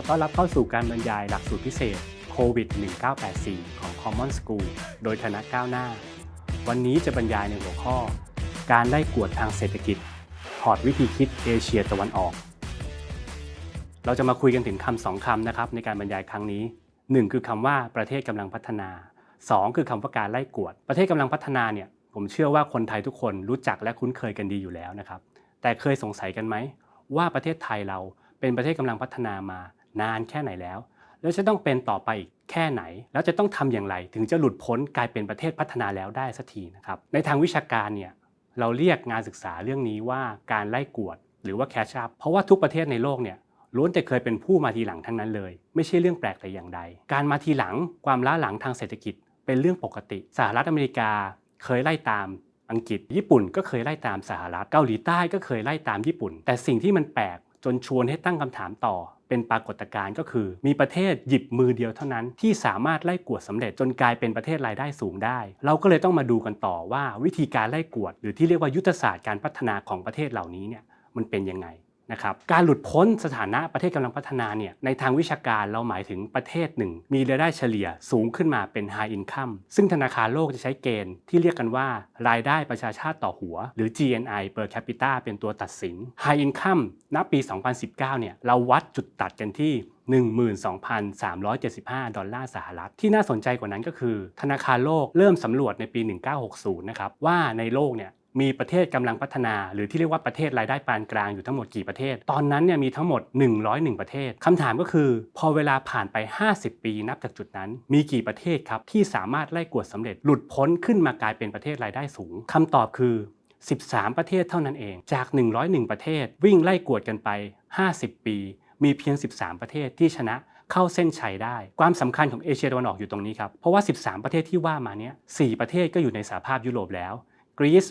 อต้อนรับเข้าสู่การบรรยายหลักสูตรพิเศษโควิด 1984 ของ Common School โดยคณะก้าวหน้า วันนี้จะบรรยายในหัวข้อ การไล่กวดทางเศรษฐกิจ ถอดวิธีคิดเอเชียตะวันออก เราจะมาคุยกันถึงคำสองคำนะครับในการบรรยายครั้งนี้ 1 คือคำว่าประเทศกำลังพัฒนา 2 คือคำว่าการไล่กวด ประเทศกำลังพัฒนาเนี่ยผมเชื่อว่าคนไทยทุกคนรู้จักและคุ้นเคยกันดีอยู่แล้วนะครับ แต่เคยสงสัยกันไหมว่าประเทศไทยเราเป็นประเทศกำลังพัฒนามา นานแค่ไหนแล้ว แล้วจะต้องเป็นต่อไปอีกแค่ไหน แล้วจะต้องทำอย่างไร ถึงจะหลุดพ้นกลายเป็นประเทศพัฒนาแล้วได้สักทีนะครับในทางวิชาการเนี่ยเราเรียกงานศึกษาเรื่องนี้ว่าการไล่กวด หรือว่าแคช u ั p เพราะว่าทุกประเทศในโลกเนี่ยล้วนแต่เคยเป็นผู้มาทีหลังทั้งนั้นเลย ไม่ใช่เรื่องแปลกแต่อย่างใด การมาทีหลังความล้าหลังทางเศรษฐกิจ เป็นเรื่องปกติ สหรัฐอเมริกาเคยไล่ตามอังกฤษ ญี่ปุ่นก็เคยไล่ตามสหรัฐเกาหลีใต้ก็เคยไล่ตามญี่ปุ่น แต่สิ่งที่มันแปลกจนชวนให้ตั้งคำถามต่อ เป็นปรากฏการณ์ก็คือ มีประเทศหยิบมือเดียวเท่านั้น ที่สามารถไล่กวดสำเร็จจนกลายเป็นประเทศรายได้สูงได้ เราก็เลยต้องมาดูกันต่อว่าวิธีการไล่กวด หรือที่เรียกว่ายุทธศาสตร์การพัฒนาของประเทศเหล่านี้เนี่ยมันเป็นยังไง นะครับการหลุดพ้นสถานะประเทศกำลังพัฒนาเนี่ยในทางวิชาการเราหมายถึงประเทศหนึ่ง มีรายได้เฉลี่ยสูงขึ้นมาเป็น high income ซึ่งธนาคารโลกจะใช้เกณฑ์ที่เรียกกันว่ารายได้ประชาชาติต่อหัว หรือ GNI per capita เป็นตัวตัดสิน high income ณปี 2019 เนี่ยเราวัดจุดตัดกันที่12,375 ดอลลาร์สหรัฐ ที่น่าสนใจกว่านั้นก็คือ ธนาคารโลกเริ่มสำรวจในปี 1960 นะครับ ว่าในโลกเนี่ย มีประเทศกำลังพัฒนา หรือที่เรียกว่าประเทศรายได้ปานกลางอยู่ทั้งหมดกี่ประเทศ ตอนนั้นเนี่ยมีทั้งหมด 101 ประเทศคำถามก็คือ พอเวลาผ่านไป 50 ปีนับจากจุดนั้น มีกี่ประเทศครับที่สามารถไล่กวดสำเร็จ หลุดพ้นขึ้นมากลายเป็นประเทศรายได้สูงคำตอบคือ 13 ประเทศเท่านั้นเอง จาก 101 ประเทศ วิ่งไล่กวดกันไป 50 ปี มีเพียง 13 ประเทศที่ชนะเข้าเส้นชัยได้ ความสำคัญของเอเชียตะวันออกอยู่ตรงนี้ครับ เพราะว่า 13 ประเทศที่ว่ามาเนี้ย4ประเทศก็อยู่ในสหภาพยุโรปแล้ว กรีซ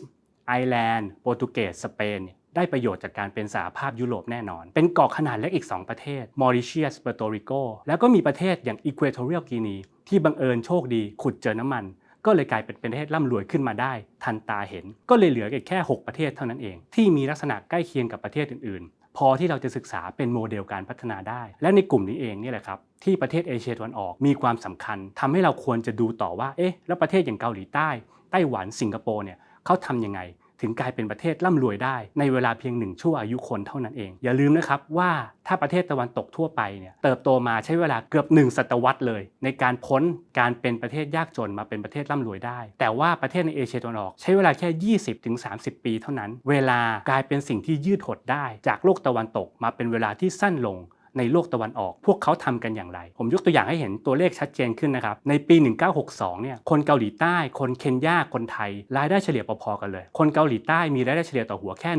ไอร์แลนด์ โปรตุเกส สเปนได้ประโยชน์จากการเป็นสหภาพยุโรปแน่นอน เป็นเกาะขนาดเล็กอีก 2 ประเทศ มอริเชียส เปอร์โตริโก แล้วก็มีประเทศอย่างอีควอทอเรียลกินีที่บังเอิญโชคดีขุดเจอน้ำมัน ก็เลยกลายเป็นประเทศร่ำรวยขึ้นมาได้ ทันตาเห็น ก็เลยเหลือแค่ 6 ประเทศเท่านั้นเอง ที่มีลักษณะใกล้เคียงกับประเทศอื่นๆ พอที่เราจะศึกษาเป็นโมเดลการพัฒนาได้ และในกลุ่มนี้เองนี่แหละครับที่ประเทศเอเชียตะวันออกมีความสำคัญทำให้เราควรจะดูต่อว่าเอ๊ะแล้วประเทศอย่างเกาหลีใต้ไต้หวันสิงคโปร์เนี่ย เขาทำยังไง ถึงกลายเป็นประเทศร่ำรวยได้ ในเวลาเพียงหนึ่งชั่วอายุคนเท่านั้นเอง อย่าลืมนะครับว่าถ้าประเทศตะวันตกทั่วไปเนี่ยเติบโตมาใช้เวลาเกือบ 1 ศตวรรษเลย ในการพ้นการเป็นประเทศยากจนมาเป็นประเทศร่ำรวยได้ แต่ว่าประเทศในเอเชียตะวันออกใช้เวลาแค่ 20-30 ปีเท่านั้น เวลากลายเป็นสิ่งที่ยืดหดได้ จากโลกตะวันตกมาเป็นเวลาที่สั้นลง ในโลกตะวันออก พวกเขาทำกันอย่างไร ผมยกตัวอย่างให้เห็นตัวเลขชัดเจนขึ้นนะครับ ในปี 1962 เนี่ย คนเกาหลีใต้ คนเคนยา คนไทย รายได้เฉลี่ยพอๆกันเลย คนเกาหลีใต้มีรายได้เฉลี่ยต่อหัวแค่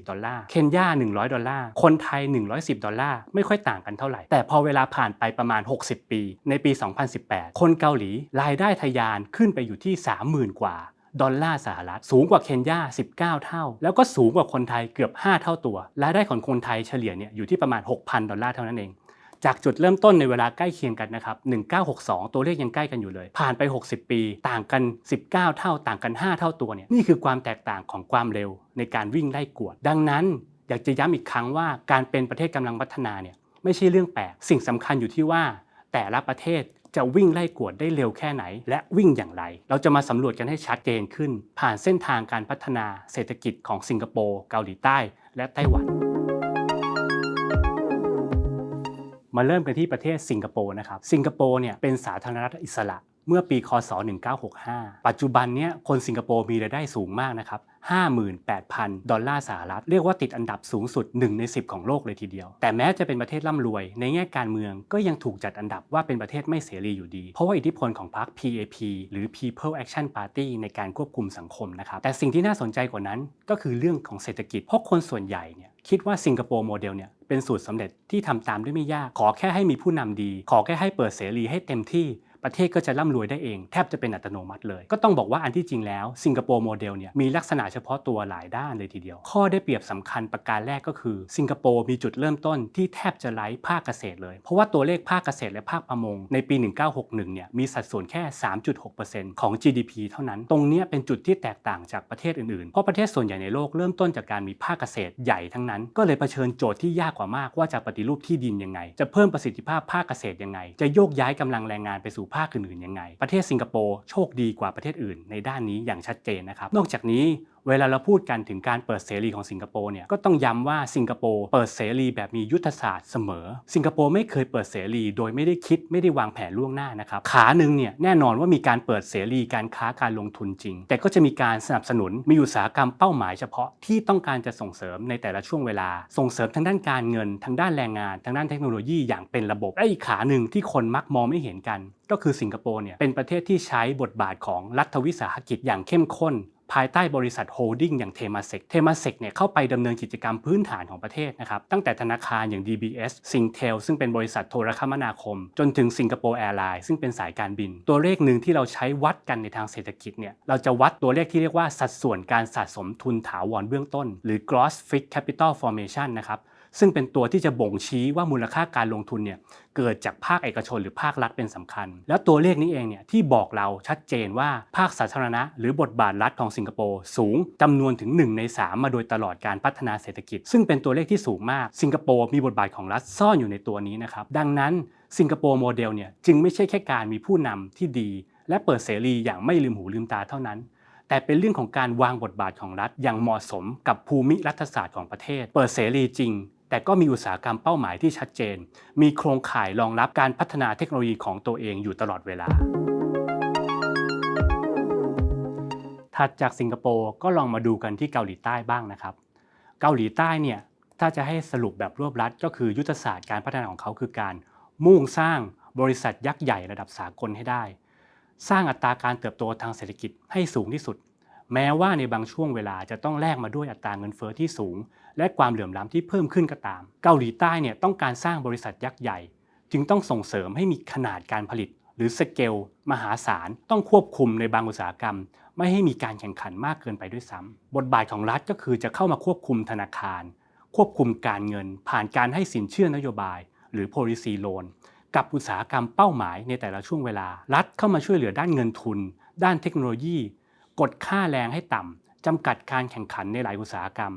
120 ดอลลาร์ เคนยา 100 ดอลลาร์ คนไทย 110 ดอลลาร์ ไม่ค่อยต่างกันเท่าไหร่ แต่พอเวลาผ่านไปประมาณ 60 ปี ในปี 2018 คนเกาหลีรายได้ทะยานขึ้นไปอยู่ที่ 30,000 กว่า ดอลลาร์สหรัฐ สูงกว่าเคนยา 19 เท่า แล้วก็สูงกว่าคนไทยเกือบ 5 เท่าตัวรายได้ของคนไทยเฉลี่ยเนี่ยอยู่ที่ประมาณ 6,000 ดอลลาร์เท่านั้นเอง จากจุดเริ่มต้นในเวลาใกล้เคียงกันนะครับ 1962 ตัวเลขยังใกล้กันอยู่เลย ผ่านไป 60 ปี ต่างกัน 19 เท่า ต่างกัน 5 เท่าตัวเนี่ยนี่คือความแตกต่างของความเร็วในการวิ่งไล่กวด ดังนั้น อยากจะย้ำอีกครั้งว่าการเป็นประเทศกำลังพัฒนาเนี่ยไม่ใช่เรื่องแปลกสิ่งสำคัญอยู่ที่ว่าแต่ละประเทศ จะวิ่งไล่กวดได้เร็วแค่ไหน และวิ่งอย่างไร เราจะมาสำรวจกันให้ชัดเจนขึ้น ผ่านเส้นทางการพัฒนาเศรษฐกิจของสิงคโปร์เกาหลีใต้ และไต้หวัน มาเริ่มกันที่ประเทศสิงคโปร์นะครับ สิงคโปร์เนี่ยเป็นสาธารณรัฐอิสระ เมื่อปีคศ 1965 ปัจจุบันเนี้ยคนสิงคโปร์มีรายได้สูงมากนะครับ 58,000 ดอลลาร์สหรัฐ เรียกว่าติดอันดับสูงสุด 1 ใน 10 ของโลกเลยทีเดียว แต่แม้จะเป็นประเทศร่ำรวย ในแง่การเมืองก็ยังถูกจัดอันดับว่าเป็นประเทศไม่เสรีอยู่ดี เพราะว่าอิทธิพลของพรรค PAP หรือ People Action Party ในการควบคุมสังคมนะครับ แต่สิ่งที่น่าสนใจกว่านั้นก็คือเรื่องของเศรษฐกิจ เพราะคนส่วนใหญ่เนี่ยคิดว่าสิงคโปร์โมเดลเนี่ยเป็นสูตรสำเร็จที่ทำตามได้ไม่ยาก ขอแค่ให้มีผู้นำดี ขอแค่ให้เปิดเสรีให้เต็มที่ ประเทศก็จะร่ำรวยได้เอง แทบจะเป็นอัตโนมัติเลย ก็ต้องบอกว่าอันที่จริงแล้วสิงคโปร์โมเดลเนี่ยมีลักษณะเฉพาะตัวหลายด้านเลยทีเดียว ข้อได้เปรียบสำคัญประการแรกก็คือ สิงคโปร์มีจุดเริ่มต้นที่แทบจะไร้ภาคเกษตรเลย เพราะว่าตัวเลขภาคเกษตรและภาคประมงในปี 1961 เนี่ยมีสัดส่วนแค่ 3.6%ของ GDP เท่านั้น ตรงนี้เป็นจุดที่แตกต่างจากประเทศอื่นๆ เพราะประเทศส่วนใหญ่ในโลกเริ่มต้นจากการมีภาคเกษตรใหญ่ทั้งนั้น ก็เลยเผชิญโจทย์ที่ยากกว่ามากว่าจะปฏิรูปที่ดินยังไง จะเพิ่มประสิทธิภาพภาคเกษตรยังไง จะโยกย้ายกำลังแรงงานไปสู่ภาคอื่นๆยังไง ประเทศสิงคโปร์โชคดีกว่าประเทศอื่นในด้านนี้อย่างชัดเจนนะครับ นอกจากนี้เวลาเราพูดกันถึงการเปิดเสรีของสิงคโปร์เนี่ยก็ต้องย้ำว่าสิงคโปร์เปิดเสรีแบบมียุทธศาสตร์เสมอ สิงคโปร์ไม่เคยเปิดเสรี โดยไม่ได้คิดไม่ได้วางแผนล่วงหน้านะครับขาหนึ่งเนี่ยแน่นอนว่ามีการเปิดเสรีการค้าการลงทุนจริง แต่ก็จะมีการสนับสนุนมีอุตสาหกรรมเป้าหมายเฉพาะที่ต้องการจะส่งเสริมในแต่ละช่วงเวลา ส่งเสริมทางด้านการเงิน ทางด้านแรงงาน ทางด้านเทคโนโลยีอย่างเป็นระบบและอีกขาหนึ่งที่คนมักมองไม่เห็นกัน ก็คือสิงคโปร์เนี่ยเป็นประเทศที่ใช้บทบาทของรัฐวิสาหกิจอย่างเข้มข้น ภายใต้บริษัทโฮลดิ้งอย่างเทมาเซกเทมาเซกเนี่ยเข้าไปดำเนินกิจกรรมพื้นฐานของประเทศนะครับตั้งแต่ธนาคารอย่าง DBS Singtel ซึ่งเป็นบริษัทโทรคมนาคม จนถึงสิงคโปร์แอร์ไลน์ซึ่งเป็นสายการบิน ตัวเลขหนึ่งที่เราใช้วัดกันในทางเศรษฐกิจเนี่ยเราจะวัดตัวเลขที่เรียกว่าสัดส่วนการสะสมทุนถาวรเบื้องต้น หรือ gross fixed capital formation นะครับ ซึ่งเป็นตัวที่จะบ่งชี้ว่ามูลค่าการลงทุนเนี่ยเกิดจากภาคเอกชนหรือภาครัฐเป็นสำคัญ แล้วตัวเลขนี้เองเนี่ยที่บอกเราชัดเจนว่าภาคสาธารณะ หรือบทบาทรัฐของสิงคโปร์สูงจำนวนถึง 1 ใน 3 มาโดยตลอดการพัฒนาเศรษฐกิจ ซึ่งเป็นตัวเลขที่สูงมาก สิงคโปร์มีบทบาทของรัฐซ่อนอยู่ในตัวนี้นะครับดังนั้นสิงคโปร์โมเดลเนี่ยจึงไม่ใช่แค่การมีผู้นำที่ดี และเปิดเสรีอย่างไม่ลืมหูลืมตาเท่านั้นแต่เป็นเรื่องของการวางบทบาทของรัฐอย่างเหมาะสมกับภูมิรัฐศาสตร์ของประเทศ เปิดเสรีจริง แต่ก็มีอุตสาหกรรมเป้าหมายที่ชัดเจน มีโครงข่ายรองรับการพัฒนาเทคโนโลยีของตัวเองอยู่ตลอดเวลา ถัดจากสิงคโปร์ก็ลองมาดูกันที่เกาหลีใต้บ้างนะครับ เกาหลีใต้เนี่ยถ้าจะให้สรุปแบบรวบรัด ก็คือยุทธศาสตร์การพัฒนาของเขาคือการมุ่งสร้างบริษัทยักษ์ใหญ่ระดับสากลให้ได้ สร้างอัตราการเติบโตทางเศรษฐกิจให้สูงที่สุด แม้ว่าในบางช่วงเวลาจะต้องแลกมาด้วยอัตราเงินเฟ้อที่สูง และความเหลื่อมล้ำที่เพิ่มขึ้นก็ตาม เกาหลีใต้เนี่ยต้องการสร้างบริษัทยักษ์ใหญ่ จึงต้องส่งเสริมให้มีขนาดการผลิต หรือสเกลมหาศาลต้องควบคุมในบางอุตสาหกรรม ไม่ให้มีการแข่งขันมากเกินไปด้วยซ้ำบทบาทของรัฐก็คือจะเข้ามาควบคุมธนาคาร ควบคุมการเงิน ผ่านการให้สินเชื่อนโยบาย หรือ policy loan กับอุตสาหกรรมเป้าหมายในแต่ละช่วงเวลา รัฐเข้ามาช่วยเหลือด้านเงินทุน ด้านเทคโนโลยี กดค่าแรงให้ต่ำจำกัดการแข่งขันในหลายอุตสาหกรรม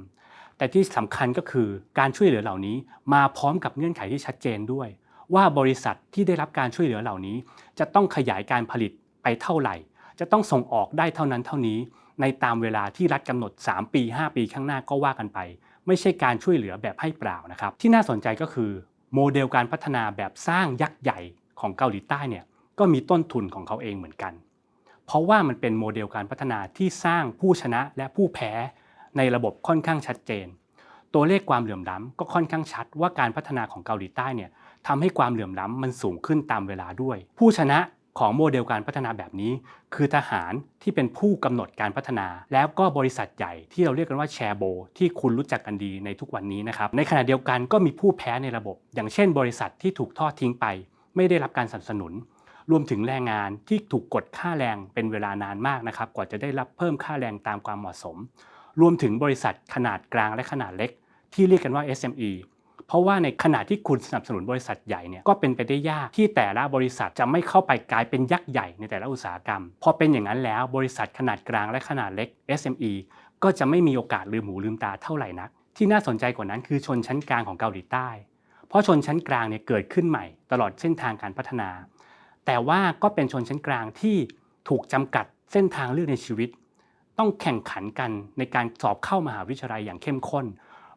แต่ที่สำคัญก็คือการช่วยเหลือเหล่านี้ มาพร้อมกับเงื่อนไขที่ชัดเจนด้วย ว่าบริษัทที่ได้รับการช่วยเหลือเหล่านี้ จะต้องขยายการผลิตไปเท่าไหร่ จะต้องส่งออกได้เท่านั้นเท่านี้ ในตามเวลาที่รัฐกำหนด 3 ปี 5 ปีข้างหน้าก็ว่ากันไป ไม่ใช่การช่วยเหลือแบบให้เปล่านะครับ ที่น่าสนใจก็คือ โมเดลการพัฒนาแบบสร้างยักษ์ใหญ่ของเกาหลีใต้เนี่ยก็มีต้นทุนของเขาเองเหมือนกัน เพราะว่ามันเป็นโมเดลการพัฒนาที่สร้างผู้ชนะและผู้แพ้ ในระบบค่อนข้างชัดเจน ตัวเลขความเหลื่อมล้ำก็ค่อนข้างชัดว่าการพัฒนาของเกาหลีใต้เนี่ยทำให้ความเหลื่อมล้ำมันสูงขึ้นตามเวลาด้วย ผู้ชนะของโมเดลการพัฒนาแบบนี้ คือทหารที่เป็นผู้กำหนดการพัฒนา แล้วก็บริษัทใหญ่ที่เราเรียกกันว่าแชร์โบที่คุณรู้จักกันดีในทุกวันนี้นะครับในขณะเดียวกันก็มีผู้แพ้ในระบบ อย่างเช่น บริษัทที่ถูกทอดทิ้งไป ไม่ได้รับการสนับสนุน รวมถึงแรงงานที่ถูกกดค่าแรงเป็นเวลานานมากนะครับกว่าจะได้รับเพิ่มค่าแรงตามความเหมาะสม รวมถึงบริษัทขนาดกลางและขนาดเล็ก ที่เรียกกันว่า SME เพราะว่าในขณะที่คุณสนับสนุนบริษัทใหญ่เนี่ยก็เป็นไปได้ยากที่แต่ละบริษัทจะไม่เข้าไปกลายเป็นยักษ์ใหญ่ในแต่ละอุตสาหกรรม พอเป็นอย่างนั้นแล้วบริษัทขนาดกลางและขนาดเล็ก SME ก็จะไม่มีโอกาสลืมหูลืมตาเท่าไหร่นัก ที่น่าสนใจกว่านั้นคือชนชั้นกลางของเกาหลีใต้ เพราะชนชั้นกลางเนี่ยเกิดขึ้นใหม่ ตลอดเส้นทางการพัฒนา แต่ว่าก็เป็นชนชั้นกลางที่ถูกจำกัดเส้นทางเลือกในชีวิต ต้องแข่งขันกันในการสอบเข้ามหาวิทยาลัยอย่างเข้มข้น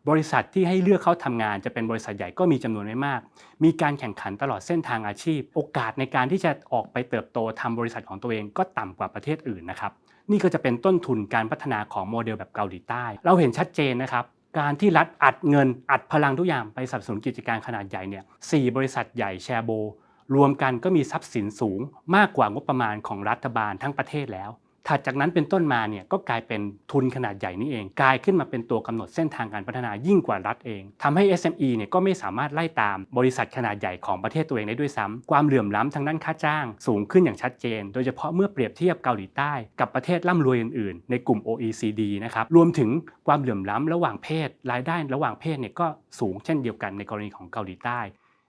บริษัทที่ให้เลือกเข้าทำงานจะเป็นบริษัทใหญ่ก็มีจำนวนไม่มาก มีการแข่งขันตลอดเส้นทางอาชีพ โอกาสในการที่จะออกไปเติบโตทำบริษัทของตัวเองก็ต่ำกว่าประเทศอื่นนะครับ นี่ก็จะเป็นต้นทุนการพัฒนาของโมเดลแบบเกาหลีใต้ เราเห็นชัดเจนนะครับการที่รัฐอัดเงินอัดพลังทุกอย่างไปสนับสนุนกิจการขนาดใหญ่เนี่ยสบริษัทใหญ่แชร์โบ รวมกันก็มีทรัพย์สินสูงมากกว่างบประมาณของรัฐบาลทั้งประเทศแล้ว ถัดจากนั้นเป็นต้นมาเนี่ยก็กลายเป็นทุนขนาดใหญ่นี่เอง กลายขึ้นมาเป็นตัวกำหนดเส้นทางการพัฒนายิ่งกว่ารัฐเองทำให้ SME เนี่ยก็ไม่สามารถไล่ตามบริษัทขนาดใหญ่ของประเทศตัวเองได้ด้วยซ้ำความเหลื่อมล้ำทางด้านค่าจ้าง สูงขึ้นอย่างชัดเจน โดยเฉพาะเมื่อเปรียบเทียบเกาหลีใต้ กับประเทศร่ำรวยอื่นๆ ในกลุ่ม OECD นะครับรวมถึงความเหลื่อมล้ำระหว่างเพศ รายได้ระหว่างเพศเนี่ยก็สูงเช่นเดียวกันในกรณีของเกาหลีใต้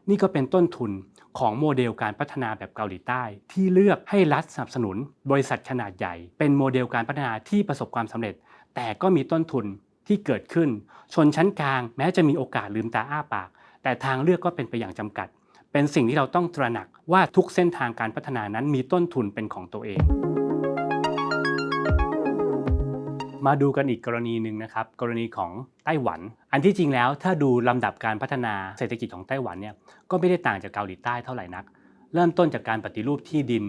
นี่ก็เป็นต้นทุนของโมเดลการพัฒนาแบบเกาหลีใต้ ที่เลือกให้รัฐสนับสนุน บริษัทขนาดใหญ่ เป็นโมเดลการพัฒนาที่ประสบความสำเร็จ แต่ก็มีต้นทุนที่เกิดขึ้น ชนชั้นกลางแม้จะมีโอกาสลืมตาอ้าปาก แต่ทางเลือกก็เป็นไปอย่างจำกัด เป็นสิ่งที่เราต้องตระหนักว่าทุกเส้นทางการพัฒนานั้นมีต้นทุนเป็นของตัวเอง มาดูกันอีกกรณีหนึ่งนะครับ กรณีของไต้หวัน อันที่จริงแล้วถ้าดูลำดับการพัฒนาเศรษฐกิจของไต้หวันเนี่ยก็ไม่ได้ต่างจากเกาหลีใต้เท่าไหร่นัก เริ่มต้นจากการปฏิรูปที่ดิน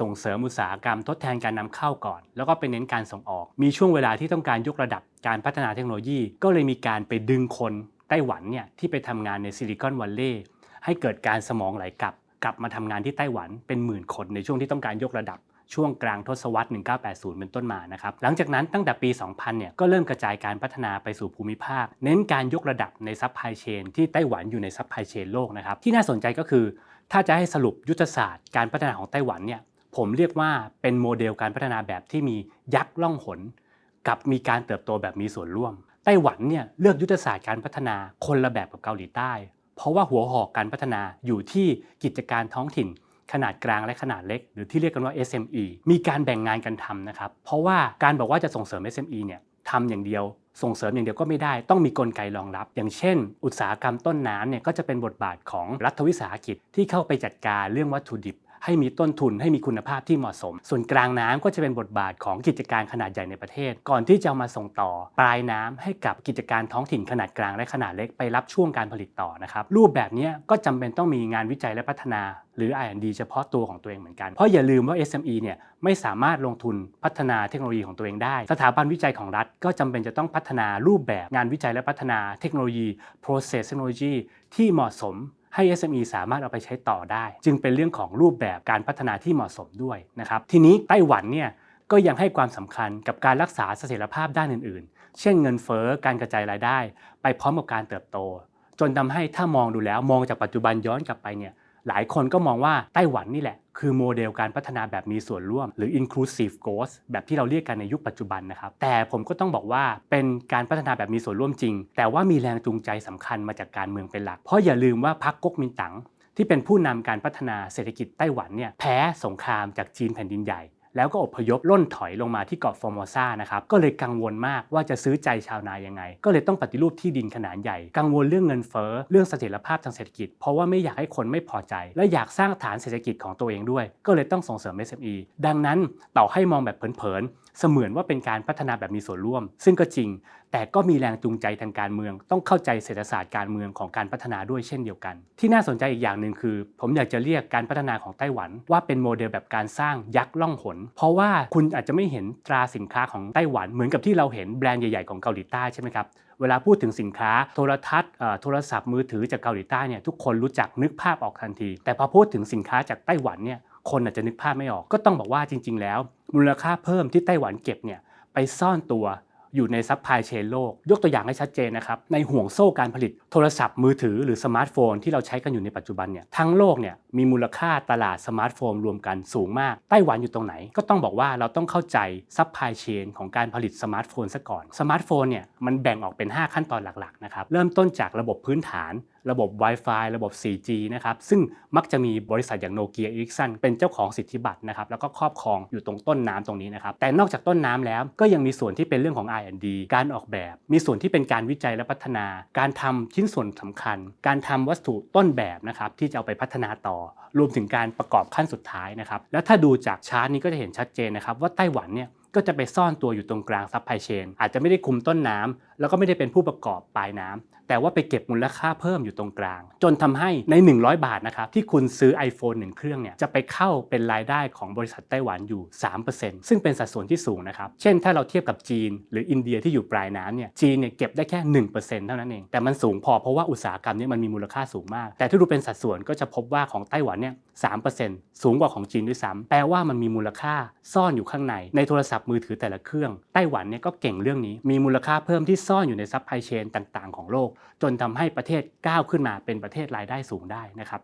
ส่งเสริมอุตสาหกรรมทดแทนการนำเข้าก่อน แล้วก็ไปเน้นการส่งออก มีช่วงเวลาที่ต้องการยกระดับการพัฒนาเทคโนโลยี ก็เลยมีการไปดึงคนไต้หวันเนี่ยที่ไปทำงานในซิลิคอนวัลเลย์ให้เกิดการสมองไหลกลับกลับมาทำงานที่ไต้หวันเป็นหมื่นคนในช่วงที่ต้องการยกระดับ ช่วงกลางทศวรรษ 1980 เป็นต้นมานะครับ หลังจากนั้นตั้งแต่ปี 2000 เนี่ยก็เริ่มกระจายการพัฒนาไปสู่ภูมิภาค เน้นการยกระดับในซัพพลายเชนที่ไต้หวันอยู่ในซัพพลายเชนโลกนะครับ ที่น่าสนใจก็คือ ถ้าจะให้สรุปยุทธศาสตร์การพัฒนาของไต้หวันเนี่ยผมเรียกว่าเป็นโมเดลการพัฒนาแบบที่มียักษ์ล่องหน กับมีการเติบโตแบบมีส่วนร่วม ไต้หวันเนี่ยเลือกยุทธศาสตร์การพัฒนาคนละแบบกับเกาหลีใต้ เพราะว่าหัวหอกการพัฒนาอยู่ที่กิจการท้องถิ่น ขนาดกลางและขนาดเล็ก หรือที่เรียกกันว่า SME มีการแบ่งงานกันทำนะครับเพราะว่าการบอกว่าจะส่งเสริม SME เนี่ยทำอย่างเดียวส่งเสริมอย่างเดียวก็ไม่ได้ต้องมีกลไกรองรับ อย่างเช่น อุตสาหกรรมต้นน้ำเนี่ยก็จะเป็นบทบาทของรัฐวิสาหกิจที่เข้าไปจัดการเรื่องวัตถุดิบ ให้มีต้นทุนให้มีคุณภาพที่เหมาะสม ส่วนกลางน้ำก็จะเป็นบทบาทของกิจการขนาดใหญ่ในประเทศ ก่อนที่จะมาส่งต่อปลายน้ำให้กับกิจการท้องถิ่นขนาดกลางและขนาดเล็กไปรับช่วงการผลิตต่อนะครับรูปแบบนี้ก็จำเป็นต้องมีงานวิจัยและพัฒนาหรือ R&D เฉพาะตัวของตัวเองเหมือนกัน เพราะอย่าลืมว่า SME เนี่ยไม่สามารถลงทุนพัฒนาเทคโนโลยีของตัวเองได้ สถาบันวิจัยของรัฐก็จำเป็นจะต้องพัฒนารูปแบบงานวิจัยและพัฒนาเทคโนโลยี process technology ที่เหมาะสม ให้ SME สามารถเอาไปใช้ต่อได้ จึงเป็นเรื่องของรูปแบบการพัฒนาที่เหมาะสมด้วยนะครับทีนี้ไต้หวันเนี่ยก็ยังให้ความสำคัญกับการรักษาเสถียรภาพด้านอื่น ๆ เช่นเงินเฟ้อการกระจายรายได้ ไปพร้อมกับการเติบโต จนทำให้ถ้ามองดูแล้วมองจากปัจจุบันย้อนกลับไปเนี่ย หลายคนก็มองว่าไต้หวันนี่แหละ คือโมเดลการพัฒนาแบบมีส่วนร่วม หรือ inclusive growth แบบที่เราเรียกกันในยุคปัจจุบันนะครับ แต่ผมก็ต้องบอกว่าเป็นการพัฒนาแบบมีส่วนร่วมจริง แต่ว่ามีแรงจูงใจสำคัญมาจากการเมืองเป็นหลัก เพราะอย่าลืมว่าพรรคก๊กมินตั๋งที่เป็นผู้นำการพัฒนาเศรษฐกิจไต้หวันเนี่ยแพ้สงครามจากจีนแผ่นดินใหญ่ แล้วก็อพยพล่นถอยลงมาที่เกาะฟอร์โมซานะครับก็เลยกังวลมากว่าจะซื้อใจชาวนายังไง ก็เลยต้องปฏิรูปที่ดินขนาดใหญ่ กังวลเรื่องเงินเฟ้อเรื่องเสถียรภาพทางเศรษฐกิจ เพราะว่าไม่อยากให้คนไม่พอใจ และอยากสร้างฐานเศรษฐกิจของตัวเองด้วย ก็เลยต้องส่งเสริม SME ดังนั้นต่อให้มองแบบเผินๆเสมือนว่าเป็นการพัฒนาแบบมีส่วนร่วม ซึ่งก็จริง แต่ก็มีแรงจูงใจทางการเมือง ต้องเข้าใจเศรษฐศาสตร์การเมืองของการพัฒนาด้วยเช่นเดียวกัน ที่น่าสนใจอีกอย่างหนึ่งคือ ผมอยากจะเรียกการพัฒนาของไต้หวัน ว่าเป็นโมเดลแบบการสร้างยักษ์ล่องหน เพราะว่าคุณอาจจะไม่เห็นตราสินค้าของไต้หวัน เหมือนกับที่เราเห็นแบรนด์ใหญ่ ๆของเกาหลีใต้ใช่ไหมครับเวลาพูดถึงสินค้าโทรทัศน์โทรศัพท์มือถือจากเกาหลีใต้เนี่ยทุกคนรู้จักนึกภาพออกทันที แต่พอพูดถึงสินค้าจากไต้หวันเนี่ย คนอาจจะนึกภาพไม่ออก ก็ต้องบอกว่าจริง ๆ แล้ว มูลค่าเพิ่มที่ไต้หวันเก็บเนี่ยไปซ่อนตัวอยู่ในซัพพลายเชนโลก ยกตัวอย่างให้ชัดเจนนะครับ ในห่วงโซ่การผลิตโทรศัพท์มือถือหรือสมาร์ทโฟนที่เราใช้กันอยู่ในปัจจุบันเนี่ยทั้งโลกเนี่ยมีมูลค่าตลาดสมาร์ทโฟนรวมกันสูงมาก ไต้หวันอยู่ตรงไหน ก็ต้องบอกว่าเราต้องเข้าใจซัพพลายเชนของการผลิตสมาร์ทโฟนซะก่อน สมาร์ทโฟนเนี่ยมันแบ่งออกเป็น 5 ขั้นตอนหลักๆนะครับ เริ่มต้นจากระบบพื้นฐาน ระบบ Wi-Fi ระบบ 4G นะครับ ซึ่งมักจะมีบริษัทอย่างโนเกียอีกซันเป็นเจ้าของสิทธิบัตรนะครับ แล้วก็ครอบครองอยู่ตรงต้นน้ำตรงนี้นะครับ แต่นอกจากต้นน้ำแล้วก็ยังมีส่วนที่เป็นเรื่องของ R&D การออกแบบ มีส่วนที่เป็นการวิจัยและพัฒนา การทำชิ้นส่วนสำคัญ การทำวัสดุต้นแบบนะครับที่จะเอาไปพัฒนาต่อ รวมถึงการประกอบขั้นสุดท้ายนะครับ แล้วถ้าดูจากชาร์ตนี้ก็จะเห็นชัดเจนนะครับว่าไต้หวันเนี่ยก็จะไปซ่อนตัวอยู่ตรงกลางซัพพลายเชนอาจจะไม่ได้คุมต้นน้ำ แล้วก็ไม่ได้เป็นผู้ประกอบปลายน้ำแต่ว่าไปเก็บมูลค่าเพิ่มอยู่ตรงกลาง จนทำให้ใน 100 บาทนะครับที่คุณซื้อ iPhone 1 เครื่องเนี่ยจะไปเข้าเป็นรายได้ของบริษัทไต้หวันอยู่ 3%ซึ่งเป็นสัดส่วนที่สูงนะครับเช่นถ้าเราเทียบกับจีน หรืออินเดียที่อยู่ปลายน้ำเนี่ยจีนเนี่ยเก็บได้แค่ 1%เท่านั้นเอง แต่มันสูงพอเพราะว่าอุตสาหกรรมนี้มันมีมูลค่าสูงมาก แต่ถ้าดูเป็นสัดส่วนก็จะพบว่าของไต้หวันเนี่ย3%สูงกว่าของจีนด้วยซ้ำแปลว่ามันมีมูลค่าซ่อนอยู่ข้างใน ในโทรศัพท์มือถือแต่ละเครื่องไต้หวันเนี่ยก็เก่งเรื่องนี้มีมูลค่าเพิ่มที่ซ่อนอยู่ในซัพพลายเชนต่างๆ ของโลก จนทำให้ประเทศก้าวขึ้นมาเป็นประเทศรายได้สูงได้นะครับ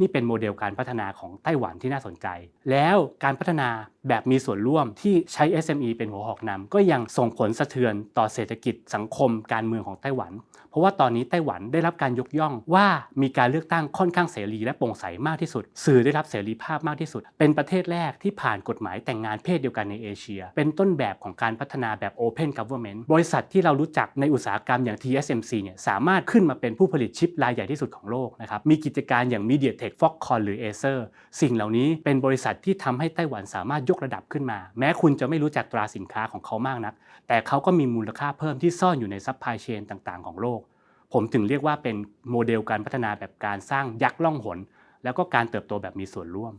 นี่เป็นโมเดลการพัฒนาของไต้หวันที่น่าสนใจ แล้วการพัฒนา แบบมีส่วนร่วมที่ใช้ SME เป็นหัวหอกนำก็ยังส่งผลสะเทือนต่อเศรษฐกิจสังคมการเมืองของไต้หวัน เพราะว่าตอนนี้ไต้หวันได้รับการยกย่องว่ามีการเลือกตั้งค่อนข้างเสรีและโปร่งใสมากที่สุด สื่อได้รับเสรีภาพมากที่สุด เป็นประเทศแรกที่ผ่านกฎหมายแต่งงานเพศเดียวกันในเอเชีย เป็นต้นแบบของการพัฒนาแบบ Open Government บริษัทที่เรารู้จักในอุตสาหกรรมอย่าง TSMC เนี่ยสามารถขึ้นมาเป็นผู้ผลิตชิปรายใหญ่ที่สุดของโลกนะครับมีกิจการอย่าง MediaTek Foxconn หรือ Acer สิ่งเหล่านี้เป็นบริษัทที่ทำให้ไต้หวันสามารถยกระดับขึ้นมา แม้คุณจะไม่รู้จักตราสินค้าของเขามากนัก แต่เขาก็มีมูลค่าเพิ่มที่ซ่อนอยู่ในซัพพลายเชนต่างๆ ของโลก ผมถึงเรียกว่าเป็นโมเดลการพัฒนาแบบการสร้างยักษ์ล่องหน แล้วก็การเติบโตแบบมีส่วนร่วม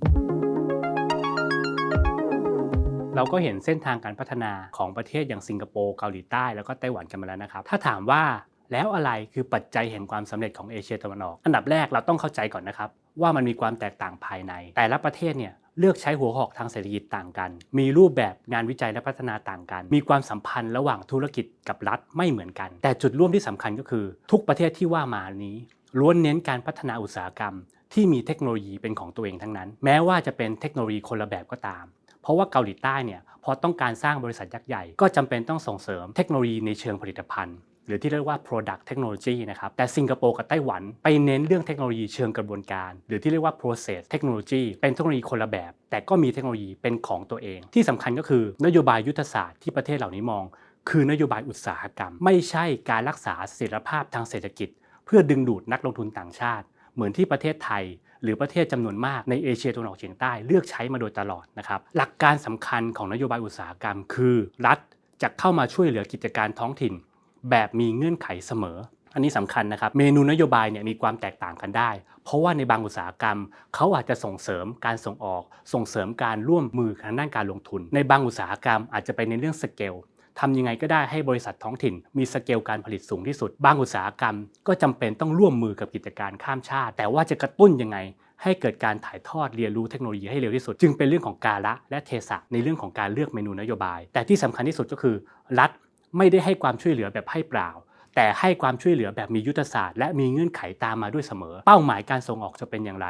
เราก็เห็นเส้นทางการพัฒนาของประเทศอย่างสิงคโปร์เกาหลีใต้แล้วก็ไต้หวันกันมาแล้วนะครับถ้าถามว่าแล้วอะไรคือปัจจัยแห่งความสำเร็จของเอเชียตะวันออก อันดับแรกเราต้องเข้าใจก่อนนะครับ ว่ามันมีความแตกต่างภายใน แต่ละประเทศเนี่ย เลือกใช้หัวหอกทางเศรษฐกิจต่างกัน มีรูปแบบงานวิจัยและพัฒนาต่างกัน มีความสัมพันธ์ระหว่างธุรกิจกับรัฐไม่เหมือนกัน แต่จุดร่วมที่สำคัญก็คือ ทุกประเทศที่ว่ามานี้ล้วนเน้นการพัฒนาอุตสาหกรรม ที่มีเทคโนโลยีเป็นของตัวเองทั้งนั้น แม้ว่าจะเป็นเทคโนโลยีคนละแบบก็ตาม เพราะว่าเกาหลีใต้เนี่ยพอต้องการสร้างบริษัทยักษ์ใหญ่ ก็จำเป็นต้องส่งเสริมเทคโนโลยีในเชิงผลิตภัณฑ์ หรือที่เรียกว่า product technology นะครับแต่สิงคโปร์กับไต้หวันไปเน้นเรื่องเทคโนโลยีเชิงกระบวนการ หรือที่เรียกว่า process technology เป็นเทคโนโลยีคนละแบบ แต่ก็มีเทคโนโลยีเป็นของตัวเอง ที่สำคัญก็คือนโยบายยุทธศาสตร์ที่ประเทศเหล่านี้มอง คือนโยบายอุตสาหกรรม ไม่ใช่การรักษาเสถียรภาพทางเศรษฐกิจ เพื่อดึงดูดนักลงทุนต่างชาติ เหมือนที่ประเทศไทยหรือประเทศจำนวนมากในเอเชียตะวันออกเฉียงใต้เลือกใช้มาโดยตลอดนะครับหลักการสำคัญของนโยบายอุตสาหกรรม คือ รัฐจะเข้ามาช่วยเหลือกิจการท้องถิ่น แบบมีเงื่อนไขเสมอ อันนี้สำคัญนะครับ เมนูนโยบายเนี่ยมีความแตกต่างกันได้ เพราะว่าในบางอุตสาหกรรม เขาอาจจะส่งเสริมการส่งออก ส่งเสริมการร่วมมือทางด้านการลงทุน ในบางอุตสาหกรรมอาจจะไปในเรื่องสเกลทำยังไงก็ได้ให้บริษัทท้องถิ่น มีสเกลการผลิตสูงที่สุด บางอุตสาหกรรม ก็จำเป็นต้องร่วมมือกับกิจการข้ามชาติ แต่ว่าจะกระตุ้นยังไง ให้เกิดการถ่ายทอดเรียนรู้เทคโนโลยีให้เร็วที่สุด จึงเป็นเรื่องของกาละและเทศะในเรื่องของการเลือกเมนูนโยบาย แต่ที่สำคัญที่สุดก็คือ รัฐ ไม่ได้ให้ความช่วยเหลือแบบให้เปล่า แต่ให้ความช่วยเหลือแบบมียุทธศาสตร์และมีเงื่อนไขตามมาด้วยเสมอ เป้าหมายการส่งออกจะเป็นอย่างไร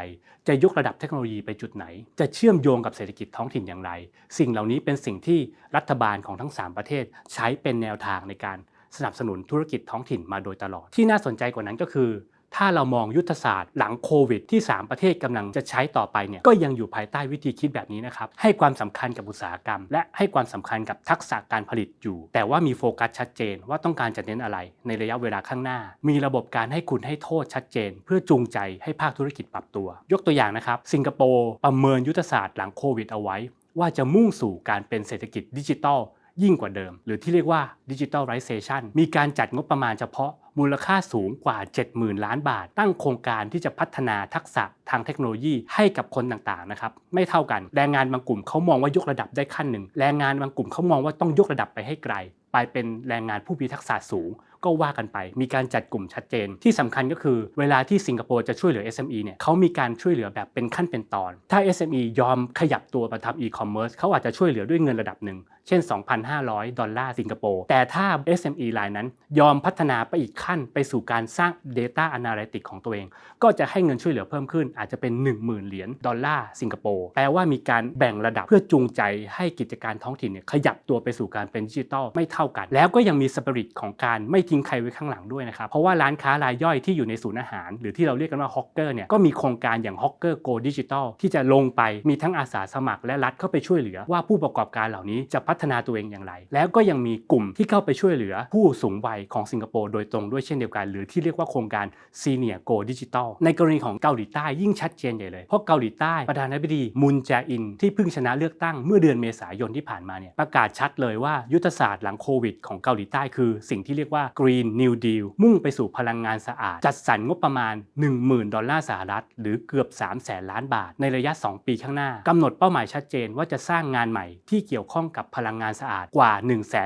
จะยกระดับเทคโนโลยีไปจุดไหน จะเชื่อมโยงกับเศรษฐกิจท้องถิ่นอย่างไร สิ่งเหล่านี้เป็นสิ่งที่รัฐบาลของทั้ง 3 ประเทศ ใช้เป็นแนวทางในการสนับสนุนธุรกิจท้องถิ่นมาโดยตลอด ที่น่าสนใจกว่านั้นก็คือ ถ้าเรามองยุทธศาสตร์หลังโควิดที่ 3 ประเทศกำลังจะใช้ต่อไปเนี่ยก็ยังอยู่ภายใต้วิธีคิดแบบนี้นะครับ ให้ความสำคัญกับอุตสาหกรรม และให้ความสำคัญกับทักษะการผลิตอยู่ แต่ว่ามีโฟกัสชัดเจนว่าต้องการจะเน้นอะไรในระยะเวลาข้างหน้า มีระบบการให้คุณให้โทษชัดเจน เพื่อจูงใจให้ภาคธุรกิจปรับตัว ยกตัวอย่างนะครับ สิงคโปร์ประเมินยุทธศาสตร์หลังโควิดเอาไว้ ว่าจะมุ่งสู่การเป็นเศรษฐกิจดิจิทัลยิ่งกว่าเดิม หรือที่เรียกว่าดิจิ t a ลไรเซชันมีการจัดงบประมาณเฉพาะ มูลค่าสูงกว่า 70,000 ล้านบาท ตั้งโครงการที่จะพัฒนาทักษะทางเทคโนโลยีให้กับคนต่างๆนะครับไม่เท่ากันแรงงานบางกลุ่มเขามองว่ายกระดับได้ขั้นหนึ่งแรงงานบางกลุ่มเขามองว่าต้องยกระดับไปให้ไกล ไปเป็นแรงงานผู้มีทักษะสูง ก็ว่ากันไป มีการจัดกลุ่มชัดเจน ที่สำคัญก็คือเวลาที่สิงคโปร์จะช่วยเหลือ SME เนี่ยเขามีการช่วยเหลือแบบเป็นขั้นเป็นตอน ถ้า SME ยอมขยับตัวมาทำ e-commerce เขาอาจจะช่วยเหลือด้วยเงินระดับหนึ่ง เช่น 2,500 ดอลลาร์สิงคโปร์ แต่ถ้า SME รายนั้นยอมพัฒนาไปอีกขั้นไปสู่การสร้าง Data Analytics ของตัวเอง ก็จะให้เงินช่วยเหลือเพิ่มขึ้น อาจจะเป็น 10,000 เหรียญดอลลาร์สิงคโปร์ แปลว่ามีการแบ่งระดับเพื่อจูงใจให้กิจการท้องถิ่นเนี่ยขยับตัวไปสู่การเป็นดิจิทัลไม่เท่ากัน แล้วก็ยังมีสปิริตของการไม่ทิ้งใครไว้ข้างหลังด้วยนะครับเพราะว่าร้านค้ารายย่อยที่อยู่ในศูนย์อาหาร หรือที่เราเรียกกันว่าฮอกเกอร์เนี่ยก็มีโครงการอย่างฮอกเกอร์โกดิจิตอลที่จะลงไปมีทั้งอาสาสมัครและรัฐเข้าไปช่วยเหลือ ว่าผู้ประกอบการเหล่านี้จะพัฒนาตัวเองอย่างไร แล้วก็ยังมีกลุ่มที่เข้าไปช่วยเหลือ ผู้สูงวัยของสิงคโปร์โดยตรงด้วยเช่นเดียวกัน หรือที่เรียกว่าโครงการ Senior Go Digital ในกรณีของเกาหลีใต้ยิ่งชัดเจนใหญ่เลยเพราะเกาหลีใต้ประธานาธิบดีมุนแจอินที่เพิ่งชนะเลือกตั้งเมื่อเดือนเมษายนที่ผ่านมาเนี่ยประกาศชัดเลยว่ายุทธศาสตร์หลังโควิดของเกาหลีใต้คือสิ่งที่เรียกว่า Green New Deal มุ่งไปสู่พลังงานสะอาด จัดสรรงบประมาณ 10,000 ดอลลาร์สหรัฐ หรือเกือบ3แสนล้านบาท ในระยะ 2 ปีข้างหน้ากำหนดเป้าหมายชัดเจนว่าจะสร้างงานใหม่ที่เกี่ยวข้องกับพลังงานสะอาดกว่า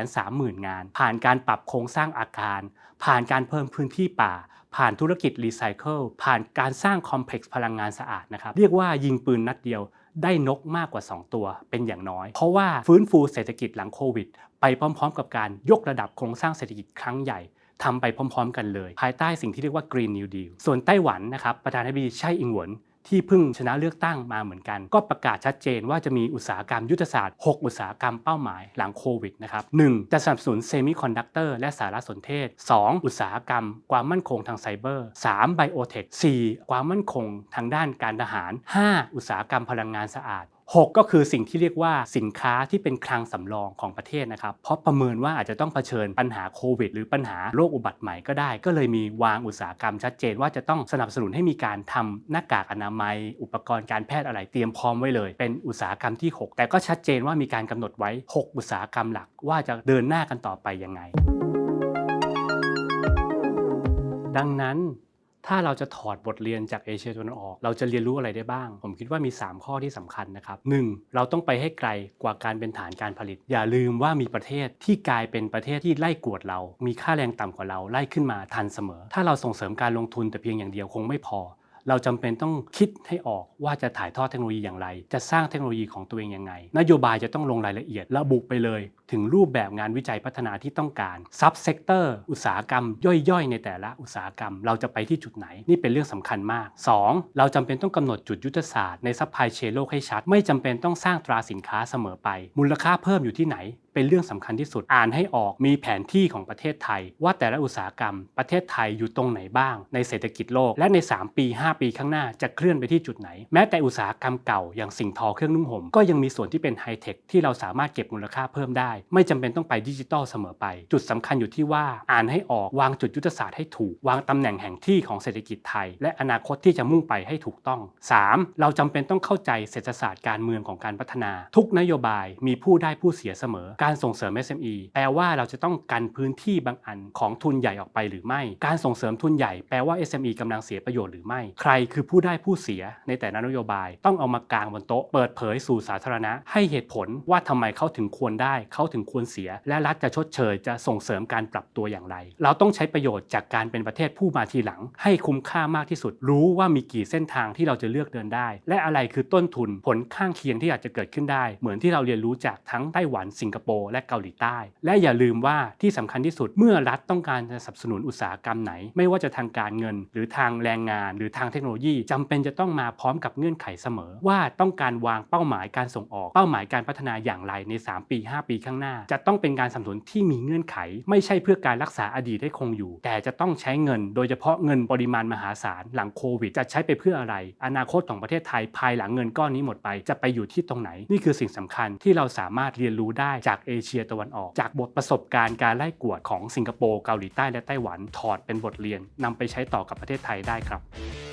130,000 งาน ผ่านการปรับโครงสร้างอาคาร ผ่านการเพิ่มพื้นที่ป่า ผ่านธุรกิจรีไซเคิลผ่านการสร้างคอมเพล็กซ์พลังงานสะอาดนะครับเรียกว่ายิงปืนนัดเดียว ได้นกมากกว่า 2 ตัวเป็นอย่างน้อย เพราะว่าฟื้นฟูเศรษฐกิจหลังโควิด ไปพร้อมๆ กับการยกระดับโครงสร้างเศรษฐกิจครั้งใหญ่ทำไปพร้อม ๆ กันเลย ภายใต้สิ่งที่เรียกว่า Green New Deal ส่วนไต้หวันนะครับประธานาธิบดีไช่อิงหวน ที่เพิ่งชนะเลือกตั้งมาเหมือนกัน ก็ประกาศชัดเจนว่าจะมีอุตสาหกรรมยุทธศาสตร์ 6 อุตสาหกรรมเป้าหมายหลังโควิดนะครับ 1. จะสนับสนุนเซมิคอนดักเตอร์และสารสนเทศ 2. อุตสาหกรรม ความมั่นคงทางไซเบอร์ 3. ไบโอเทค 4. ความมั่นคงทางด้านการทหาร 5. อุตสาหกรรมพลังงานสะอาด 6 ก็คือสิ่งที่เรียกว่าสินค้าที่เป็นคลังสำรองของประเทศนะครับเพราะประเมินว่าอาจจะต้องเผชิญปัญหาโควิด หรือปัญหาโรคอุบัติใหม่ก็ได้ ก็เลยมีวางอุตสาหกรรมชัดเจนว่าจะต้องสนับสนุนให้มีการทำหน้ากากอนามัย อุปกรณ์การแพทย์อะไรเตรียมพร้อมไว้เลย เป็นอุตสาหกรรมที่ 6 แต่ก็ชัดเจนว่ามีการกำหนดไว้ 6 อุตสาหกรรมหลักว่าจะเดินหน้ากันต่อไปยังไงดังนั้น ถ้าเราจะถอดบทเรียนจากเอเชียตะวันออก เราจะเรียนรู้อะไรได้บ้าง ผมคิดว่ามี 3 ข้อที่สำคัญนะครับ 1. เราต้องไปให้ไกลกว่าการเป็นฐานการผลิต อย่าลืมว่ามีประเทศที่กลายเป็นประเทศที่ไล่กวดเรา มีค่าแรงต่ำกว่าเราไล่ขึ้นมาทันเสมอ ถ้าเราส่งเสริมการลงทุนแต่เพียงอย่างเดียวคงไม่พอเราจำเป็นต้องคิดให้ออกว่าจะถ่ายทอดเทคโนโลยีอย่างไร จะสร้างเทคโนโลยีของตัวเองยังไง นโยบายจะต้องลงรายละเอียดระบุไปเลย ถึงรูปแบบงานวิจัยพัฒนาที่ต้องการซับเซกเตอร์อุตสาหกรรม ย่อยๆ ในแต่ละอุตสาหกรรม เราจะไปที่จุดไหนนี่เป็นเรื่องสำคัญมาก 2. เราจำเป็นต้องกำหนดจุดยุทธศาสตร์ในซัพพลายเชนโลกให้ชัด ไม่จำเป็นต้องสร้างตราสินค้าเสมอไป มูลค่าเพิ่มอยู่ที่ไหนเป็นเรื่องสำคัญที่สุดอ่านให้ออกมีแผนที่ของประเทศไทย ว่าแต่ละอุตสาหกรรม ประเทศไทยอยู่ตรงไหนบ้าง ในเศรษฐกิจโลก และใน 3 ปี 5 ปีข้างหน้าจะเคลื่อนไปที่จุดไหน แม้แต่อุตสาหกรรมเก่าอย่างสิ่งทอเครื่องนุ่งห่มก็ยังมีส่วนที่เป็นไฮเทคที่เราสามารถเก็บมูลค่าเพิ่มได้ไม่จำเป็นต้องไปดิจิตอลเสมอไป จุดสำคัญอยู่ที่ว่าอ่านให้ออกวางจุดยุทธศาสตร์ให้ถูก วางตำแหน่งแห่งที่ของเศรษฐกิจไทย และอนาคตที่จะมุ่งไปให้ถูกต้อง 3. เราจำเป็นต้องเข้าใจเศรษฐศาสตร์การเมืองของการพัฒนา ทุกนโยบายมีผู้ได้ผู้เสียเสมอ การส่งเสริม SME แปลว่าเราจะต้องกันพื้นที่บางอันของทุนใหญ่ออกไปหรือไม่ การส่งเสริมทุนใหญ่แปลว่า SME กำลังเสียประโยชน์หรือไม่ ใครคือผู้ได้ผู้เสียในแต่ละนโยบาย ต้องเอามากางบนโต๊ะ เปิดเผยสู่สาธารณะ ให้เหตุผลว่าทำไมเขาถึงควรได้เขาาถึงควรเสีย และรัฐจะชดเชยจะส่งเสริมการปรับตัวอย่างไร เราต้องใช้ประโยชน์จากการเป็นประเทศผู้มาทีหลัง ให้คุ้มค่ามากที่สุด รู้ว่ามีกี่เส้นทางที่เราจะเลือกเดินได้ และอะไรคือต้นทุนผลข้างเคียงที่อาจจะเกิดขึ้นได้ เหมือนที่เราเรียนรู้จากทั้งไต้หวันสิงคโปร์และเกาหลีใต้ และอย่าลืมว่าที่สำคัญที่สุดเมื่อรัฐต้องการจะสนับสนุนอุตสาหกรรมไหน ไม่ว่าจะทางการเงิน หรือทางแรงงาน หรือทางเทคโนโลยีจำเป็นจะต้องมาพร้อมกับเงื่อนไขเสมอ ว่าต้องการวางเป้าหมายการส่งออกเป้าหมายการพัฒนาอย่างไรใน 3 ปี 5 ปีข้างหน้า จะต้องเป็นการสนับสนุนที่มีเงื่อนไข ไม่ใช่เพื่อการรักษาอดีตให้คงอยู่ แต่จะต้องใช้เงิน โดยเฉพาะเงินปริมาณมหาศาลหลังโควิด จะใช้ไปเพื่ออะไร อนาคตของประเทศไทยภายหลังเงินก้อนนี้หมดไป จะไปอยู่ที่ตรงไหน นี่คือสิ่งสำคัญที่เราสามารถเรียนรู้ได้จากเอเชียตะวันออก จากบทประสบการณ์การไล่กวดของสิงคโปร์เกาหลีใต้และไต้หวันถอดเป็นบทเรียนนำไปใช้ต่อกับประเทศไทยได้ครับ